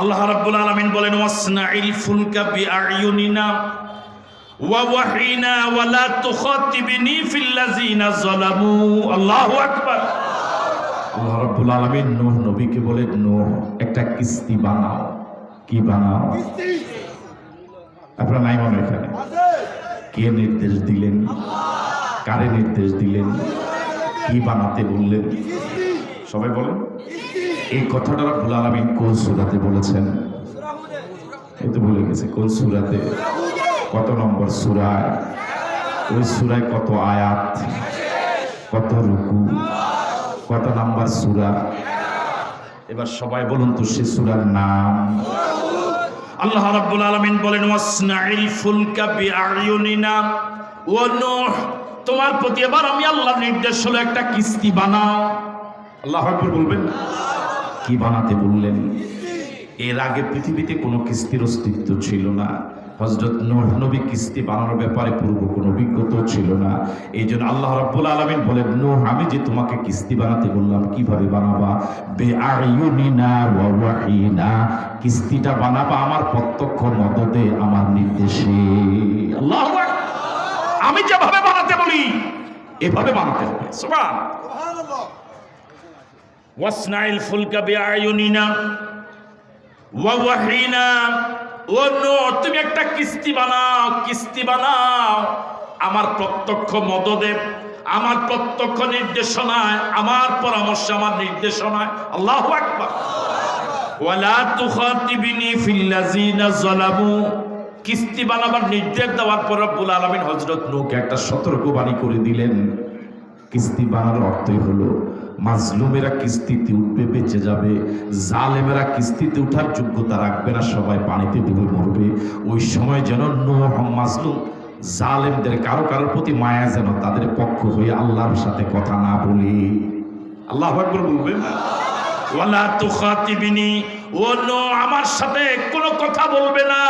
আল্লাহ রাব্বুল আলামিন বলেন ওয়াসনাইল ফুলকা বিআইউনিনা ওয়া ওয়াহিনা ওয়া লা তুখাতিবনি ফিল্লাযিনা যালামু। আল্লাহু আকবার। আল্লাহ রাব্বুল আলামিন নূহ নবীকে বলেন নূহ একটা কিস্তি বানাও। কি বানাও? আপনারা নাই মনে এখানে? কে নির্দেশ দিলেন? কারে নির্দেশ দিলেন? কি বানাতে বললেন? সবাই বলেন। এই কথাটা রাব্বুল আলামিন কোন সূরাতে বলেছেন? এই তো বলে গেছে, কোন সূরাতে? কত নম্বর সূরায়? ওই সূরায় কত আয়াত? কত রুকু? কত নাম্বার সূরা? এবার সবাই বলুন তো, সে সূরার নাম? আল্লাহ রাব্বুল আলামিন বলেন ওয়াসনাইল ফুলকা বিআইউনিনা ওয়া নূহ। তোমার প্রতি এবার আমি আল্লাহর নির্দেশ হলো একটা কিস্তি বানাও। আল্লাহ আকবার বলবেন? না? কি বানাতে বললেন? এর আগে পৃথিবীতে কোনো কিস্তির অস্তিত্ব ছিল না। হজরত নবী কিস্তি বানানোর ব্যাপারে পূর্ব কোনো অভিজ্ঞতা ছিল না। এই জন্য আল্লাহ রাব্বুল আলমিন বলেন, নূহ, আমি যে তোমাকে কিস্তি বানাতে বললাম, কীভাবে বানাবা? বে ওয়াহিনা কিস্তিটা বানাবা আমার প্রত্যক্ষ মদদে, আমার নির্দেশে। আল্লাহু আমি যেভাবে বানাতে বলি, এভাবে বানাতে হবে। সুবহান ওয়াসনাইল ফুলকা ওয়া ওয়াহিনা ও নো তুমি একটা কিস্তি বানাও কিস্তি বানাও। আমার প্রত্যক্ষ মদদে, আমার প্রত্যক্ষ নির্দেশনায়, আমার পরামর্শ, আমার নির্দেশনায়। আল্লাহু আকবার। ওয়ালা তুখাতিবিনি ফিল্লাযিনা যালামু। কিস্তি বানাবার নির্দেশ দেওয়ার পর রব্বুল আলামিন হযরত নূহকে একটা সতর্কবাণী করে দিলেন। কিস্তি বানার অর্থই হলো মাজলুমেরা কিস্তিতে উঠবে, বেঁচে যাবে। জালেমেরা কিস্তিতে উঠার যোগ্যতা রাখবে না, সবাই পানিতে ডুবে মরবে। ওই সময় যেন নোহ, মাজলুম জালেমদের কারও কারোর প্রতি মায়া যেন তাদের পক্ষ হয়ে আল্লাহর সাথে কথা না বলে। আল্লাহ আকবর বলবেন। না ওয়ালা তুখাতিবিনি, ও নো আমার সাথে কোনো কথা বলবে না।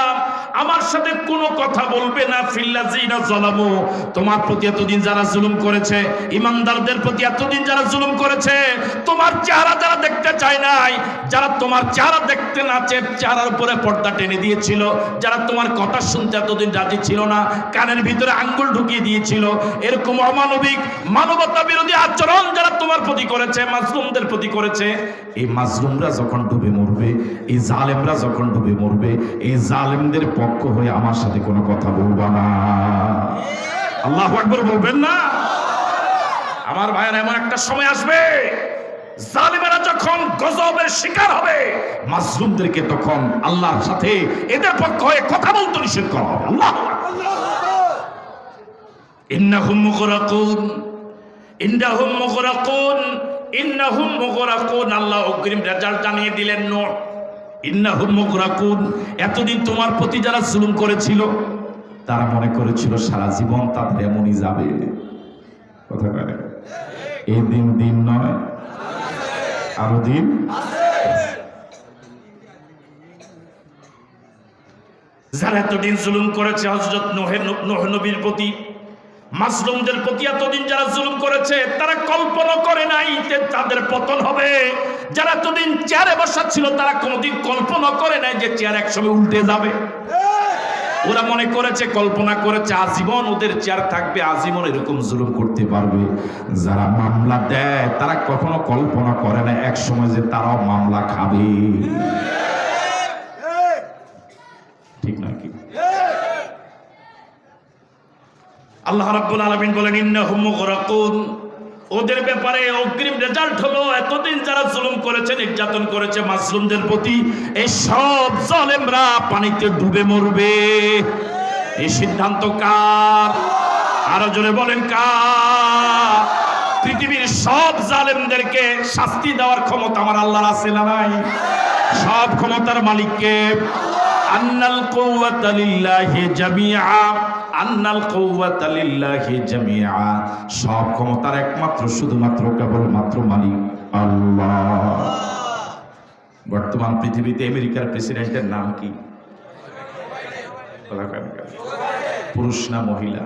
আমার সাথে কোনো কথা বলবে না ফিল্লাজিনা জলামু তোমার প্রতি এতদিন যারা জুলুম করেছে, ইমানদারদের প্রতি এতদিন যারা জুলুম করেছে, তোমার চেহারা যারা দেখতে চায় নাই, যারা তোমার চেহারা দেখতে না চেয়ে চেহারার উপরে পর্দা টেনে দিয়েছিল, যারা তোমার কথা শুনতে এতদিন রাজি ছিল না, কানের ভিতরে আঙ্গুল ঢুকিয়ে দিয়েছিল, এরকম অমানবিক মানবতা বিরোধী আচরণ যারা তোমার প্রতি করেছে, মাজলুমদের প্রতি করেছে, এই মাজলুমরা যখন ডুবে মরবে, এই জালেমরা যখন ডুবে মরবে, এই জালেমদের পক্ষ হয়ে আমার সাথে কোনো কথা বলবা না। আল্লাহ আকবর বলবেন না? আমার ভাইয়ের এমন একটা সময় আসবে, জালিমেরা যখন গজবের শিকার হবে, মাজলুমদেরকে তখন আল্লাহর সাথে এদের পক্ষ হয়ে কথা বলতে নিষেধ করা হবে। আল্লাহ ইন্নাহুম মুগরাকুন ইন্নাহুম মুগরাকুন ইন্নাহুম মুগরাকুন। আল্লাহ অগ্রিম রেজাল্ট জানিয়ে দিলেন নূহ। এতদিন তোমার প্রতি যারা জুলুম করেছিল, তারা মনে করেছিল সারা জীবন তাদের এমনই যাবে। কথা বলে এই দিন দিন নয়, আরও দিন যারা এতদিন জুলুম করেছে হজরত নোহ নবীর প্রতি মাসলুমদের প্রতি এতদিন যারা জুলুম করেছে, তারা কল্পনা করে নাই তাদের পতন হবে। যারা এতদিন চেয়ারে বসা ছিল, তারা কোনোদিন কল্পনা করে নাই যে চেয়ার একসময় উল্টে যাবে। ওরা মনে করেছে, কল্পনা করেছে, আজীবন ওদের চেয়ার থাকবে, আজীবন এরকম জুলুম করতে পারবে। যারা মামলা দেয়, তারা কখনো কল্পনা করে না এক সময় যে তারাও মামলা খাবে। ঠিক নয় কি? আল্লাহ রাব্বুল আলামিন বলেন, ইন্নাহুম মুগরাকুন। ওদের ব্যাপারে অগ্রিম রেজাল্ট হলো এতদিন যারা জুলুম করেছে, নির্যাতন করেছে মাসলুমদের প্রতি, এই সব জালেমরা পানিতে ডুবে মরবে। এই সিদ্ধান্ত কার? আরও জোরে বলেন কার? পৃথিবীর সব জালেমদেরকে শাস্তি দেওয়ার ক্ষমতা আমার আল্লাহর আছে না নাই? সব ক্ষমতার মালিককে। আন্নাল কুওয়াতা লিল্লাহি জামিআ, আন্নাল কুওয়াতা লিল্লাহি জামিআ। সব ক্ষমতার একমাত্র, শুধুমাত্র, কেবলমাত্র মালিক আল্লাহ। বর্তমান পৃথিবীতে আমেরিকার প্রেসিডেন্টের নাম কি? পুরুষ না মহিলা?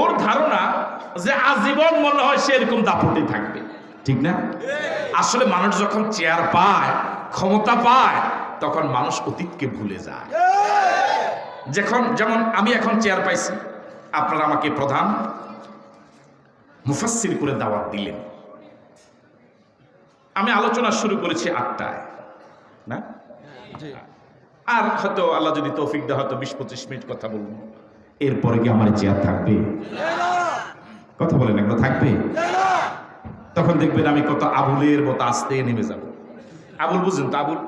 ওর ধারণা যে আজীবন মনে হয় সে এরকম দাপটে থাকবে। ঠিক না? আসলে মানুষ যখন চেয়ার পায় ক্ষমতা পায় তখন মানুষ অতীতকে ভুলে যায়। যখন যেমন আমি এখন চেয়ার পাইছি আপনারা আমাকে প্রধান মুফাসসির করে দাওয়াত দিলেন। আমি আলোচনা শুরু করেছি আটটায় না? আর হয়তো আল্লাহ যদি তৌফিক দেয় হয়তো বিশ পঁচিশ মিনিট কথা বলব। এরপরে কি আমার চেয়ার থাকবে? কথা বলেন এগুলো থাকবে? তখন দেখবেন আমি কত আবুলের মতো আস্তে নেমে যাব। আবুল বুঝেন তো আবুল?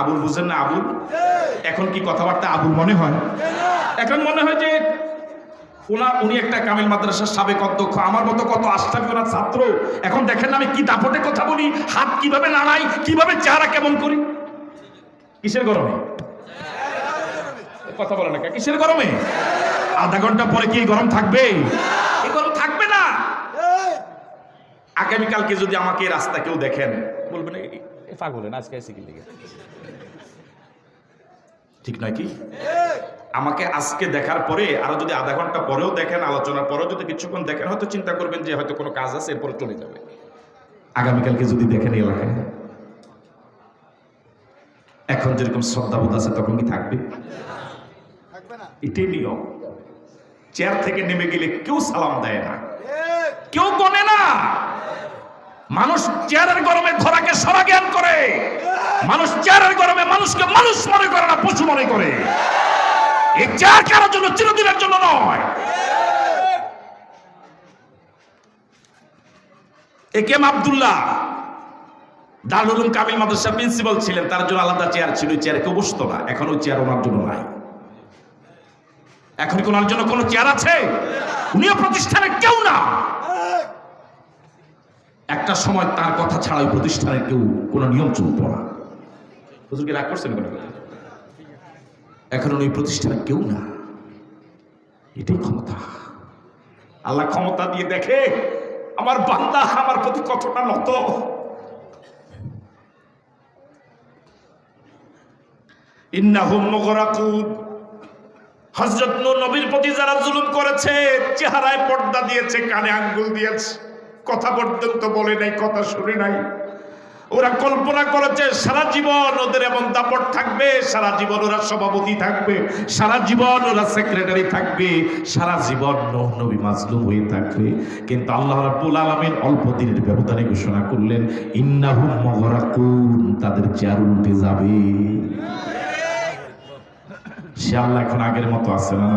আবুল বুঝেন না আবুল? এখন কি কথাবার্তা আবুল মনে হয়? এখন মনে হয় যে ওনা, উনি একটা কামিল মাদ্রাসার সাবেক অধ্যক্ষ। আমার মতো কত আস্থাবি ওনার ছাত্র? এখন দেখেন আমি কি দাপটে কথা বলি, হাত কীভাবে নাড়াই, কীভাবে চেহারা কেমন করি? কিসের গরমে? কথা বলে না কিসের গরমে? আধা ঘণ্টা পরে কি গরম থাকবে? এই গরম থাকবে না। আগামীকালকে যদি আমাকে রাস্তা কেউ দেখেন বলবেন "এই- এই পাগলেন আজকে এসে কি লেগে ঠিক নয় কি? আমাকে আজকে দেখার পরে আরও যদি আধা ঘণ্টা পরেও দেখেন আলোচনার পরেও যদি কিছুক্ষণ দেখেন হয়তো চিন্তা করবেন যে হয়তো কোনো কাজ আছে এরপরে চলে যাবে। আগামীকালকে যদি দেখেন এই এলাকায় এখন যেরকম শ্রদ্ধাবোধ আছে তখন কি থাকবে? এটাই নিয়ম চেয়ার থেকে নেমে গেলে কেউ সালাম দেয় না। কেউ গনে না। মানুষ চেয়ারের গরমে সরা জ্ঞান করে। মানুষ চেয়ারের গরমে মানুষকে মানুষ মনে করে না, পশু মনে করে। এই চেয়ার কারোর জন্য চিরদিনের জন্য নয়। A K M Abdullah? Darul Uloom Kamil Madrasa principal ছিলেন, তার জন্য আলাদা চেয়ার ছিল, ওই চেয়ারে কেউ বসতো না। এখন ওই চেয়ার ওনার জন্য নাই। এখন কি ওনার জন্য কোনো চেয়ার আছে? উনিও প্রতিষ্ঠানের কেউ না। একটা সময় তার কথা ছাড়া ওই প্রতিষ্ঠানের কেউ কোনো নিয়ম চলত না। হুজুরকে রাগ করছেন কোনো কথা? এখন ওই প্রতিষ্ঠানের কেউ না। এটাই ক্ষমতা। আল্লাহ ক্ষমতা দিয়ে দেখে আমার বান্দা আমার প্রতি কতটা নত। নূর নবীর প্রতি যারা জুলুম করেছে চেহারায় পর্দা দিয়েছে কানে আঙ্গুল দিয়েছে। কথা পর্যন্ত বলে নাই, কথা শুনে নাই। ওরা কল্পনা করেছে, সারা জীবন ওদের এমন দাপট থাকবে, সারা জীবন ওরা সভাপতি থাকবে, সারা জীবন ওরা সেক্রেটারি থাকবে, সারা জীবন নবী মাজলুম হয়ে থাকবে। কিন্তু আল্লাহ রাব্বুল আলামিন অল্প দিনের ব্যবধানে ঘোষণা করলেন, ইন্নাহুম মুগরাকুন তাদের চেয়ার উল্টে যাবে। সে আল্লাহ এখন আগের মতো আছে না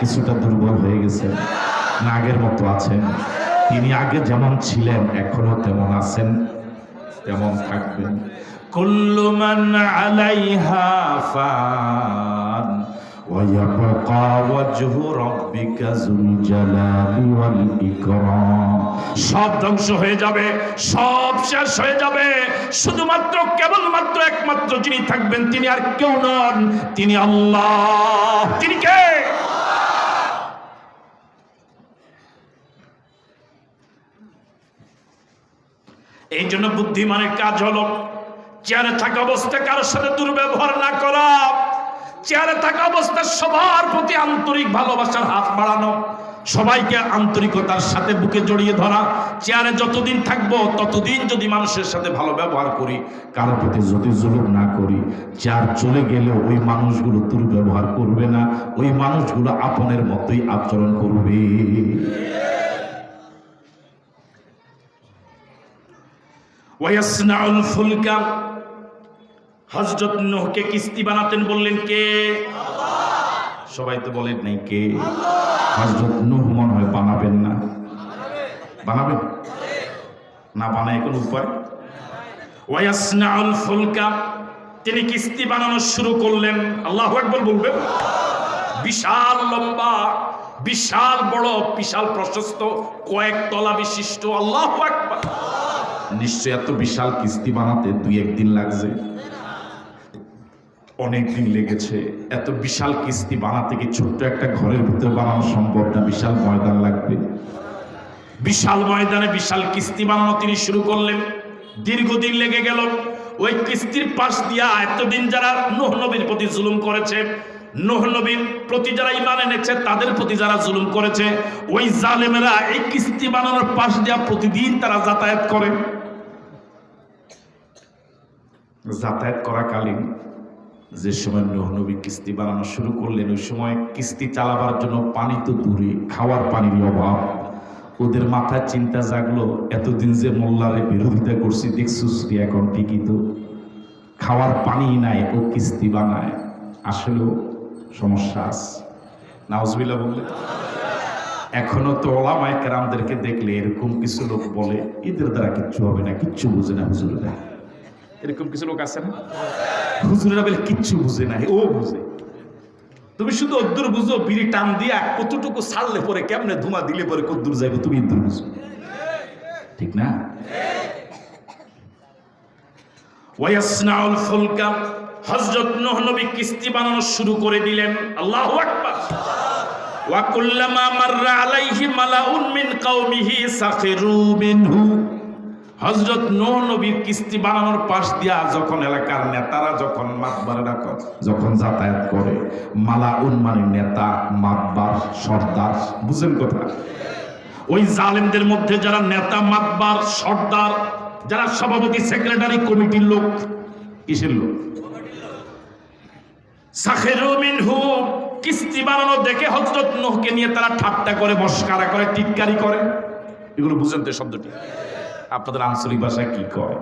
কিছুটা দুর্বল হয়ে গেছে। না আগের মতো আছেন। তিনি আগে যেমন ছিলেন এখনো তেমন আছেন তেমন থাকবেন কুল্লু মান আলাইহা ফান ويبقى وجه ربك ذو الجلال والإكرام সব ধ্বংস হয়ে যাবে সব শেষ হয়ে যাবে শুধুমাত্র কেবলমাত্র একমাত্র যিনি থাকবেন তিনি আর কেউ নন তিনি আল্লাহ তিনি কে এই জন্য বুদ্ধিমানের কাজ হলো চেয়ারে থাকা অবস্থায় কারোর সাথে দুর্ব্যবহার না করা। চেয়ারে থাকা অবস্থায় সবার প্রতি আন্তরিক ভালোবাসার হাত বাড়ানো, সবাইকে আন্তরিকতার সাথে বুকে জড়িয়ে ধরা। চেয়ারে যতদিন থাকব, ততদিন যদি মানুষের সাথে ভালো ব্যবহার করি, কারোর প্রতি যদি জুলুম না করি, চেয়ার চলে গেলে ওই মানুষগুলো দুর্ব্যবহার করবে না, ওই মানুষগুলো আপনের মতোই আচরণ করবে। ওয়াসনাউল ফুলকা। হযরত নূহকে কিস্তি বানাতেন বললেন, কে? সবাই তো বলেন নাই, কে? হযরত নূহ মনে হয় বানাবেন না। বানাবেন? না বানায় কোন উপায়? ওয়াসনাউল ফুলকা, তিনি কিস্তি বানানো শুরু করলেন। আল্লাহু আকবার বলবেন। বিশাল লম্বা, বিশাল বড়, বিশাল প্রশস্ত, কয়েক তলা বিশিষ্ট। আল্লাহু আকবার। নিশ্চয় এত বিশাল কিস্তি বানাতে দুই একদিন লাগছে। অনেক দিন লেগেছে। এত বিশাল কিস্তি বানাতে কি ছোট্ট একটা ঘরের ভিতরে বানানো সম্ভব না? বিশাল ময়দান লাগবে। বিশাল ময়দানে বিশাল কিস্তি বানানো তিনি শুরু করলেন। দীর্ঘদিন লেগে গেল। ওই কিস্তির পাশ দিয়া এতদিন যারা নূহ নবীর প্রতি জুলুম করেছে, নোহ নবীর প্রতি যারা ইমান এনেছে, তাদের প্রতি যারা জুলুম করেছে, ওই জালেমেরা এই কিস্তি বানানোর পাশ দিয়া প্রতিদিন তারা যাতায়াত করে। যাতায়াত করাকালীন যে সময় নোহ নবী কিস্তি বানানো শুরু করলেন, ওই সময় কিস্তি চালাবার জন্য পানি তো দূরে, খাওয়ার পানির অভাব। ওদের মাথায় চিন্তা জাগলো, এতদিন যে মোল্লারে বিরোধিতা করছি, দেখছিস রে এখন ঠিকই তো। খাওয়ার পানি নাই, ও কিস্তি বানায়। আসলেও সমস্যা আছে। নাউজবিল্লা বললে এখনও তো ওলামায় কেরামদেরকে দেখলে এরকম কিছু লোক বলে, এদের দ্বারা কিচ্ছু হবে না, কিচ্ছু বুঝে না হুজুরেরা। এরকম কিছু লোক আছে না? হুজুরেরা বলে, কিচ্ছু বুঝে না। ও বুঝে। তুমি শুধু অদ্দুর বুঝো, বিড়ি টান দিয়া কতটুকু ছাড়লে পরে কেমনে ধুমা দিলে পরে কদ্দুর যাইবে, তুমি ইদ্দুর বুঝো। ঠিক না? ওয়াসনাউল ফুলকা নবী কিস্তি বানানো শুরু করে দিলেন। আল্লাহু আকবার। ওয়া মাররা আলাইহি মালাউন মিন কওমিহি সাখিরু মিনহু। হযরত নূহ নবীর কিস্তি বানানোর পাশ দিয়া যখন এলাকার নেতারা যখন মাতবারেরা যখন যাতায়াত করে, মালা মানে নেতা, মাতবার, সর্দার, বুঝেন কথা? ওই জালেমদের মধ্যে যারা নেতা, মাতবার, সর্দার, যারা সভাপতি, সেক্রেটারি কমিটির লোক, কিসের লোক? কিস্তি বানানো দেখে হযরত নূহকে নিয়ে তারা ঠাট্টা করে, মস্কারা করে, টিটকারি করে। এগুলো বুঝেন তো শব্দটি? আপনাদের আঞ্চলিক ভাষায় কি কয়?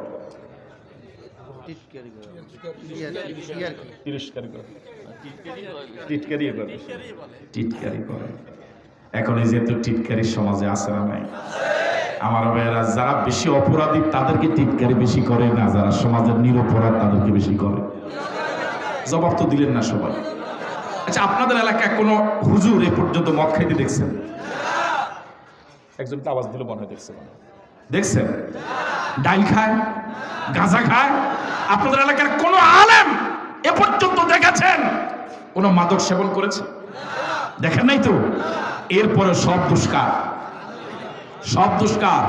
এখন এই যেহেতু টিটকারি সমাজে আছে না নাই? আমার ভাইয়েরা, যারা বেশি অপরাধী, তাদেরকে টিটকারি বেশি করে না। যারা সমাজের নিরপরাধ, তাদেরকে বেশি করে। জবাব তো দিলেন না সবাই। আচ্ছা আপনাদের এলাকায় কোনো হুজুর এ পর্যন্ত মদ খাইতে দেখছেন? একজন তো আওয়াজ দিল মনে হয় দেখছে মনে হয়। দেখছেন? ডাইল খায়, গাঁজা খায়। আপনাদের এলাকার কোন আলেম এ পর্যন্ত দেখেছেন? কোন মাদক সেবন করেছে? দেখেন নাই তো? এরপরে সব দুষ্কার। সব দুষ্কার।